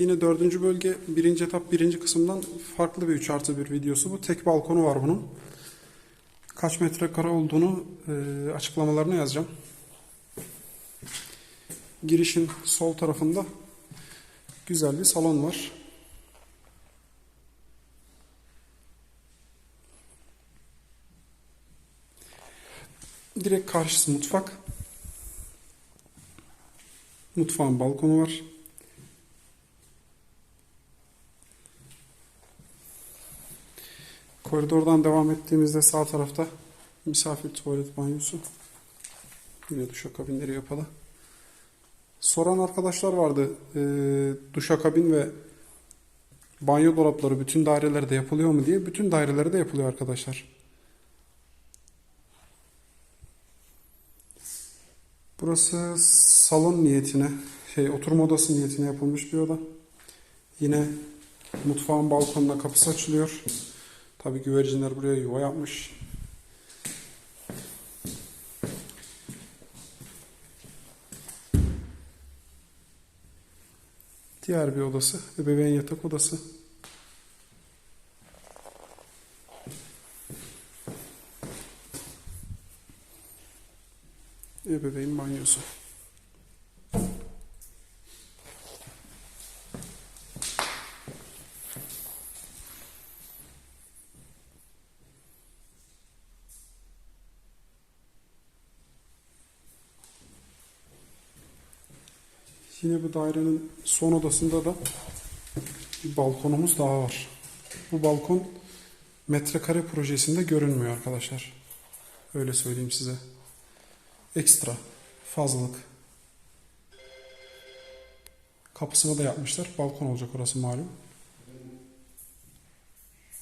Yine dördüncü bölge birinci etap birinci kısımdan farklı bir 3 artı bir videosu bu. Tek balkonu var bunun. Kaç metrekare olduğunu e, açıklamalarına yazacağım. Girişin sol tarafında güzel bir salon var. Direkt karşısı mutfak. Mutfağın balkonu var. Koridordan devam ettiğimizde sağ tarafta misafir tuvalet banyosu. Yine duşakabinleri yapalı. Soran arkadaşlar vardı. E, duşakabin ve banyo dolapları bütün dairelerde yapılıyor mu diye. Bütün dairelerde yapılıyor arkadaşlar. Burası salon niyetine, şey oturma odası niyetine yapılmış bir oda. Yine mutfağın balkonuna kapısı açılıyor. Tabii güvercinler buraya yuva yapmış. Diğer bir odası, ebeveyn yatak odası. Ebeveyn banyosu. Yine bu dairenin son odasında da bir balkonumuz daha var. Bu balkon metrekare projesinde görünmüyor arkadaşlar. Öyle söyleyeyim size. Ekstra, fazlalık. Kapısını da yapmışlar. Balkon olacak orası malum.